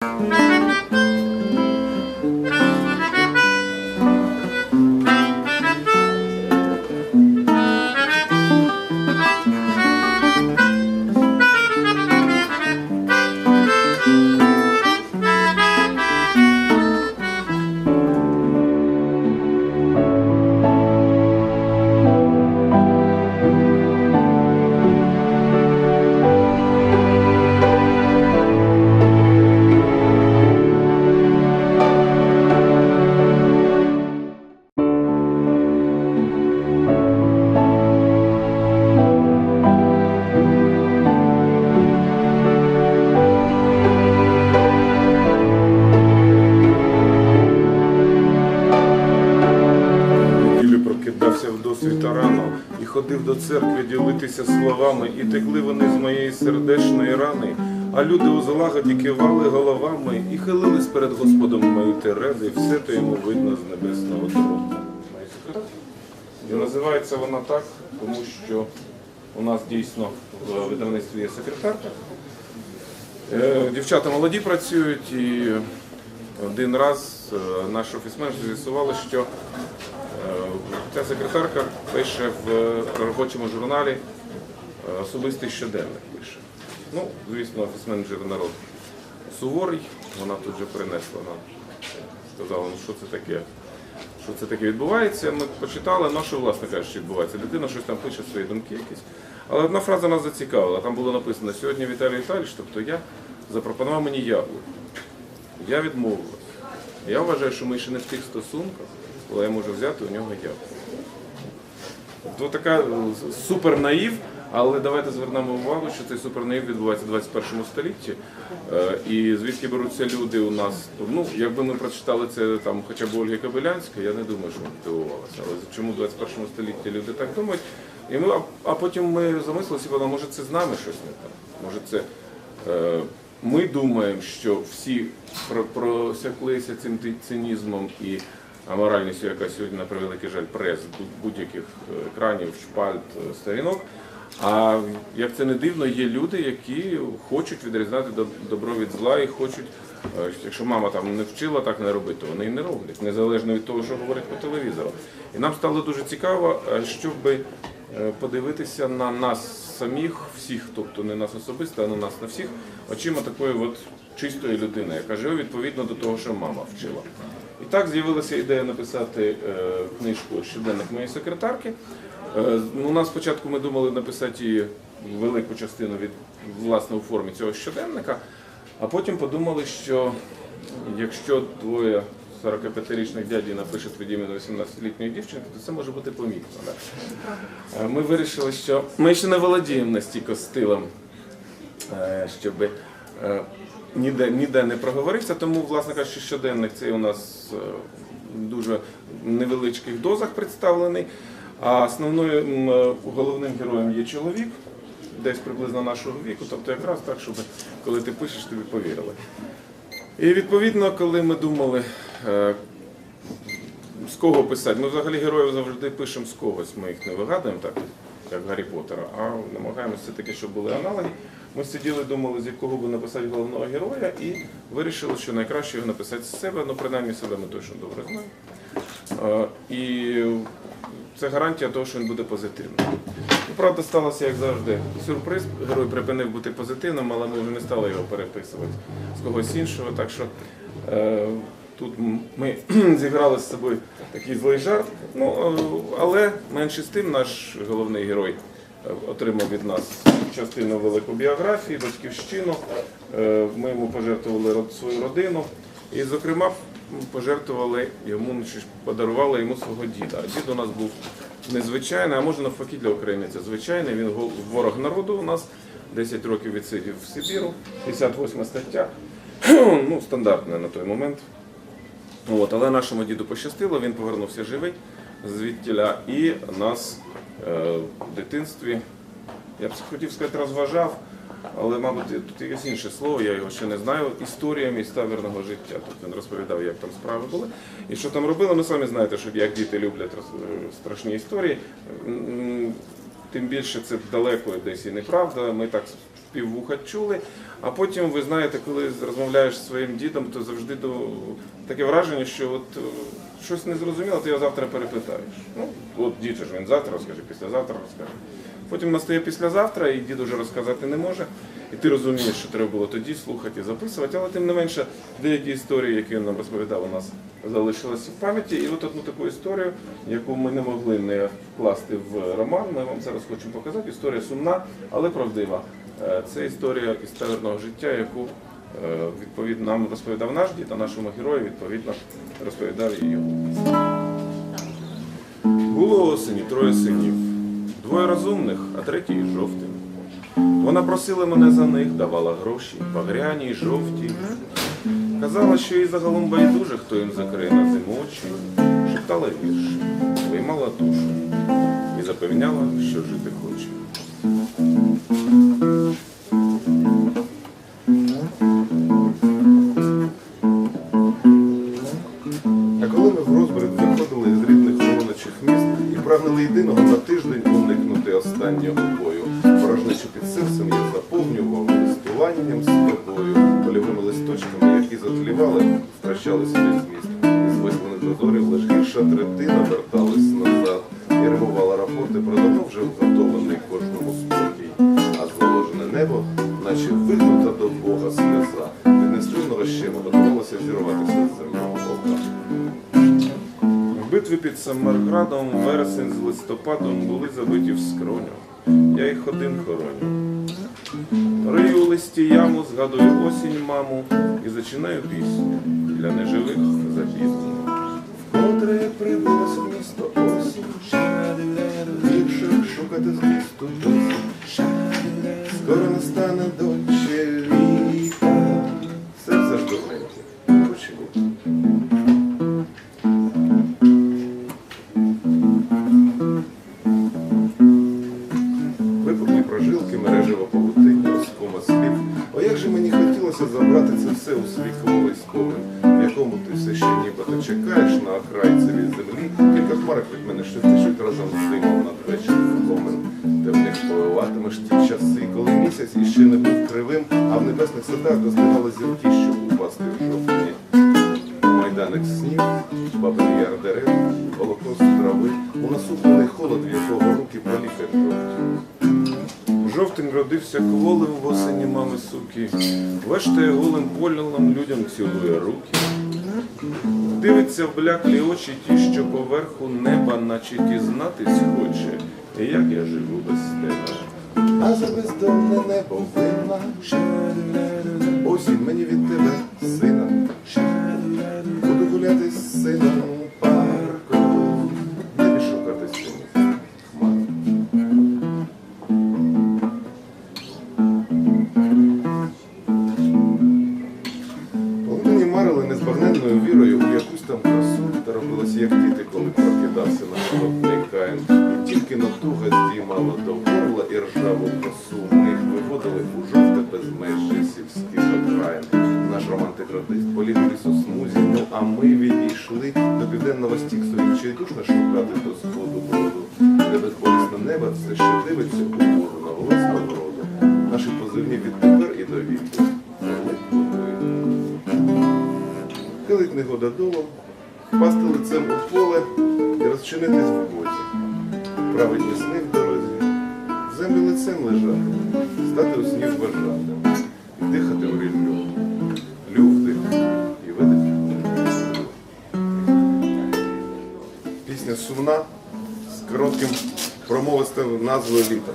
Música рано і ходив до церкви ділитися словами, і текли вони з моєї сердечної рани. А люди у злагоді кивали головами і хилились перед Господом мої тереди, все то йому видно з небесного трону. І називається вона так, тому що у нас дійсно в видавництві є секретарка. Е, Дівчата молоді працюють і один раз е, наш офісменеджер з'ясували, що ця секретарка пише в робочому журналі е, особистий щоденник пише. Ну, звісно, офіс-менеджер народ суворий, вона тут же принесла нам. Сказала, ну що це таке? Що це таке відбувається? Ми почитали, ну що, власне кажучи, відбувається. Дитина щось там пише свої думки якісь. Але одна фраза нас зацікавила. Там було написано, сьогодні Віталій Віталійович, тобто я запропонував мені яблуко. Я відмовилась. Я вважаю, що ми ще не в тих стосунках, коли я можу взяти у нього. То така е, супер наїв, але давайте звернемо увагу, що цей супер наїв відбувається в 21 столітті. Е, І звідки беруться люди у нас. Ну, якби ми прочитали це там хоча б Ольги Кобилянської, я не думаю, що ми дивувалися. Але чому в 21 столітті люди так думають? І ми, а, потім ми замислилися, і може це з нами щось не так. Може це. Ми думаємо, що всі просяклися цим цинізмом і аморальністю, яка сьогодні, на превеликий жаль, прес бу- будь-яких е, екранів, шпальт, е, сторінок. А як це не дивно, є люди, які хочуть відрізняти доб- добро від зла і хочуть, е, якщо мама там не вчила так не робити, вони і не роблять, незалежно від того, що говорять по телевізору. І нам стало дуже цікаво, щоб подивитися на нас самих, всіх, тобто не нас особисто, а на нас на всіх, очима такої от чистої людини, яка живе відповідно до того, що мама вчила. І так з'явилася ідея написати е, книжку щоденник моєї секретарки. Е, у нас спочатку ми думали написати її велику частину від власне у формі цього щоденника, а потім подумали, що якщо двоє 45-річних дядів напишуть від імені 18-літньої дівчинки, то це може бути помітно. Да? Е, Ми вирішили, що ми ще не володіємо настільки стилем, е, щоб е, ніде, ніде не проговорився. Тому, власне кажучи, щоденник цей у нас в дуже невеличких дозах представлений. А основною е, головним героєм є чоловік, десь приблизно нашого віку, тобто якраз так, щоб коли ти пишеш, тобі повірили. І відповідно, коли ми думали, з кого писати, ми взагалі героїв завжди пишемо з когось, ми їх не вигадуємо так, як Гаррі Поттера, а намагаємося все-таки, щоб були аналоги. Ми сиділи, думали, з якого би написати головного героя, і вирішили, що найкраще його написати з себе, ну принаймні себе ми точно добре знаємо. Е, І це гарантія того, що він буде позитивним. Ну, Правда, сталося, як завжди, сюрприз. Герой припинив бути позитивним, але ми вже не стали його переписувати з когось іншого. Так що е, тут ми зіграли з собою такий злий жарт. Ну, е, але менше з тим наш головний герой е, отримав від нас частину велику біографії, батьківщину. Е, Ми йому пожертвували свою родину. І, зокрема, пожертвували йому, ну, подарували йому свого діда. А дід у нас був незвичайний, а може навпаки для України це звичайний. Він ворог народу у нас 10 років відсидів в Сибіру, 58 стаття. ну, стандартна на той момент. От, але нашому діду пощастило, він повернувся живий звідтіля і нас е, в дитинстві, я б хотів сказати, розважав, але, мабуть, тут є інше слово, я його ще не знаю, історія міста вірного життя. Тобто він розповідав, як там справи були. І що там робили, ну самі знаєте, що як діти люблять е, страшні історії. Тим більше це далеко десь і неправда. Ми так піввуха чули. А потім, ви знаєте, коли розмовляєш зі своїм дідом, то завжди до... таке враження, що от е, щось не зрозуміло, ти його завтра перепитаєш. Ну, от дід ж він завтра розкаже, післязавтра розкаже. Потім настає післязавтра, і дід уже розказати не може. І ти розумієш, що треба було тоді слухати записувати, але тим не менше деякі історії, які він нам розповідав, у нас залишилися в пам'яті. І от одну таку історію, яку ми не могли не вкласти в роман, ми вам зараз хочемо показати. Історія сумна, але правдива. Е, Це історія із таверного життя, яку е, відповідно нам розповідав наш дід, а нашому герою відповідно розповідав і його. Було осені троє синів, двоє розумних, а третій жовтий. Вона просила мене за них, давала гроші, багряні й жовті. Казала, що їй загалом байдуже, хто їм закриє на зиму очі, шептала вірші, виймала душу і запевняла, що жити хоче. Прагнули єдиного на тиждень уникнути останнього бою, порожнечу під серцем я заповнював листуванням з тобою, польовими листочками, які затлівали, втрачалися без зміст. З висланих дозорів лиш гірша третина вертались назад і римувала рапорти про давно вже вготований кожному спокій. А зволожене небо, наче вигнута В битві під Самарградом вересень з листопадом були забиті в скроню. Я їх один хороню. Рию листі яму, згадую осінь маму і зачинаю пісню для неживих запізнено. Котре прибулось в місто осінь, Вірших шукати змісту досі. Скоро настане доче літа. Серце ж від мене разом з димом де в них повиватимеш ті часи, коли місяць іще не був кривим, а в небесних садах достигали зірки, щоб упасти в жовтні. Майданик снів, бабин яр дерев, голокост трави, у насуплений холод, в якого руки полікать. Жовтень родився кволим в осені мами суки, вештає голим полялом людям цілує руки. Дивиться в бляклі очі ті, що поверху неба, наче дізнатись хоче, як я живу без тебе. А за бездомне небо винна Осінь мені від тебе, сина. Буду гуляти з сином у парку. Не шукати синів хмар мені марили незбагненною вірою у робилося як діти, коли прокидався на холодний каїн. І тільки натуга здіймала до горла і ржаву косу. Ми їх виводили у жовте безмежжя сільських окраїн. Наш романтик-радист поліг в лісосмузі, ну а ми відійшли до південного стіксу відчайдушно шукати до сходу броду. Де безболісне небо все ще дивиться угору на власну вроду. Наші позивні відтепер і до віку. Хилить негода долом, впасти лицем у поле і розчинитись в боці. Праведні сни в дорозі, в землі лицем лежати, стати у сніг вважати, і дихати у ріллю. Люфти і видих. Пісня сумна з коротким промовистим назвою літа.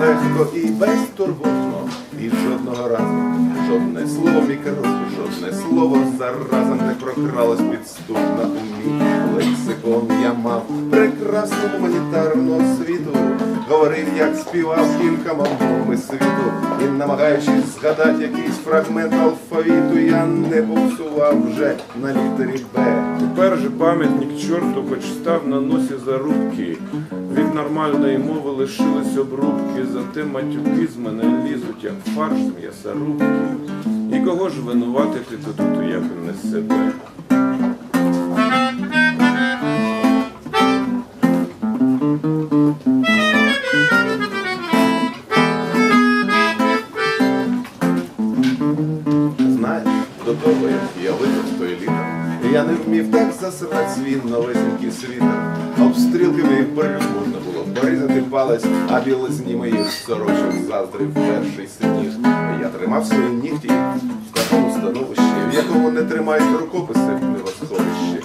легко і безтурботно, І жодного разу жодне слово коротко, жодне слово заразом не прокралось підступно у мій лексикон. Я мав прекрасну гуманітарну освіту, говорив, як співав кількома мовами світу, і намагаючись згадати якийсь фрагмент алфавіту, я не буксував вже на літері Б. Тепер же пам'ятник чорту, хоч став на носі зарубки. Від нормальної мови лишились обрубки, зате матюки з мене лізуть, як фарш з м'ясорубки. І кого ж винуватити тут, тут як не себе? Знаєш, до як я той літер, я не вмів так засрать свій новесенький світер. Обстрілки моїх брюк палець, а білизні моїх сорочок заздрив перший синіж. Я тримав свої нігті в такому становищі, в якому не тримають рукописи в невосховищі.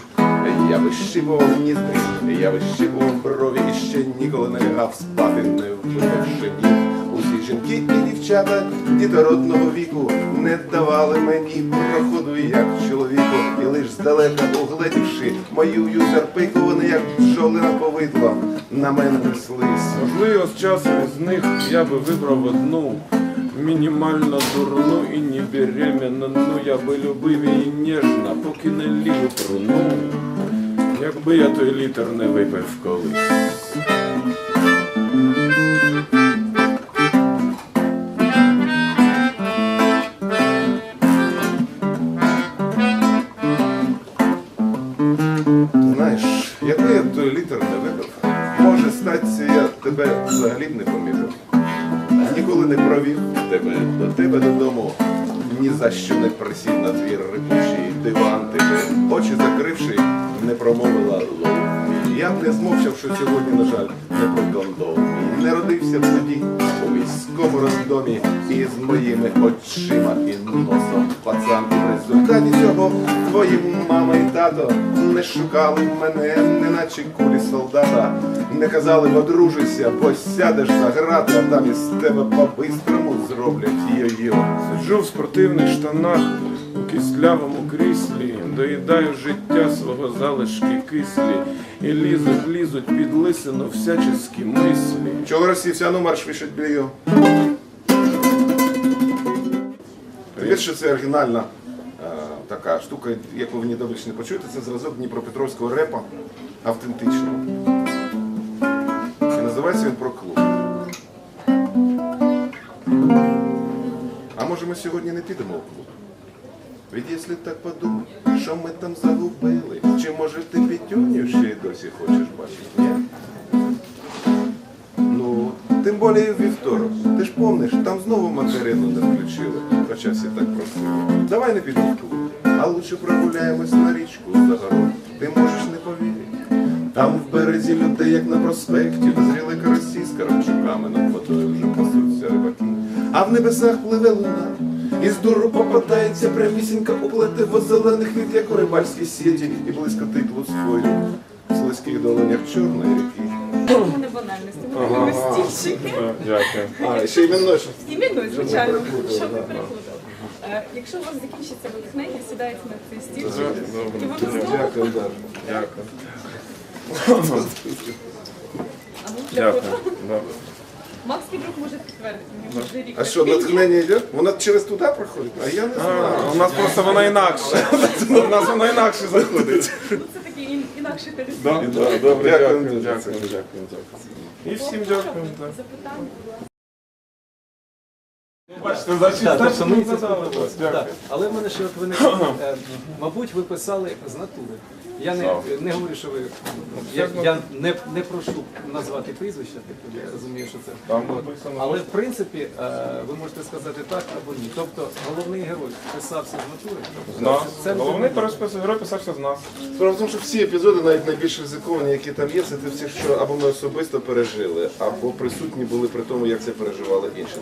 Я вищипував ніздрі, я вищипував брові і ще ніколи не лягав спати, не випивши ніг. Усі жінки і дівчата дітородного віку не давали мені проходу як чоловіку, і лиш здалека угледівши мою юзерпику, вони як бджоли на повидло на мене неслись. Можливо, з часом із них я би вибрав одну мінімально дурну і не беременну. Ну я би любив її ніжно, поки не ліву труну. Якби я той літер не випив колись. Тебе взагалі б не помітив. Ніколи не провів тебе до тебе додому. Ні за що не присів на твій рипучий і носом. Пацан, і в результаті цього твої мама і тато не шукали мене, неначе кулі солдата. Не казали одружуйся, бо сядеш за грати, а там із тебе по-бистрому зроблять йо-йо. Сиджу в спортивних штанах у кислявому кріслі, доїдаю життя свого залишки кислі, і лізуть, лізуть під лисину всячески мислі. Чого розсівся, ну марш вішать белье. Що це оригінальна е, така штука, яку ви ніде не почуєте, це зразок Дніпропетровського репа автентичного. І називається він про клуб. А може ми сьогодні не підемо в клуб? Ведь якщо так подумати, що ми там загубили, чи може ти пітюню ще й досі хочеш бачити? Ні? Тим в вівторок. Ти ж помниш, там знову материну не включили, хоча всі так просили. Давай не підемо а лучше прогуляємось на річку за город. Ти можеш не повірити. Там в березі людей, як на проспекті, дозріли карасі з карамчуками над водою вже пасуться рибаки. А в небесах пливе луна, і з дуру попадається прямісінька у плетиво зелених від, як у рибальській сіті, і блискотить луцькою в слизьких долонях чорної ріки. Не банальності, ми ага. Дякую. А, ще. Іменуй, звичайно, щоб не да. переплутав. Е, Якщо у вас закінчиться витхнення, сідайте на цей стільчик. Добре. І обов'язково Дякую. Дякую. А ну, для Дякую. фото. Добре. Макс Підрук може підтвердити. Мені вже рік А що, натхнення йде? Вона через туди проходить? А я не А, знаю. у нас просто вона інакше. У нас вона інакше заходить. Ну, Це такий ін- інакший Да, телефон. да, Добре, Дякую дякую, дякую. І всім дякую. так. Запитання. Бачите, значить, Так, ми це. Так, Але в мене ще от виникло, е, мабуть, ви писали з натури. Я не, не говорю, що ви. Я, я не, не прошу назвати прізвища, типу, я розумію, що це. Там От. написано. Але в принципі е, ви можете сказати так або ні. Тобто головний герой писався з натури. З нас. Це Головний переспис герой писався з нас. Справа в тому, що всі епізоди, навіть найбільш ризиковані, які там є, це ті всі, що або ми особисто пережили, або присутні були при тому, як це переживали інші.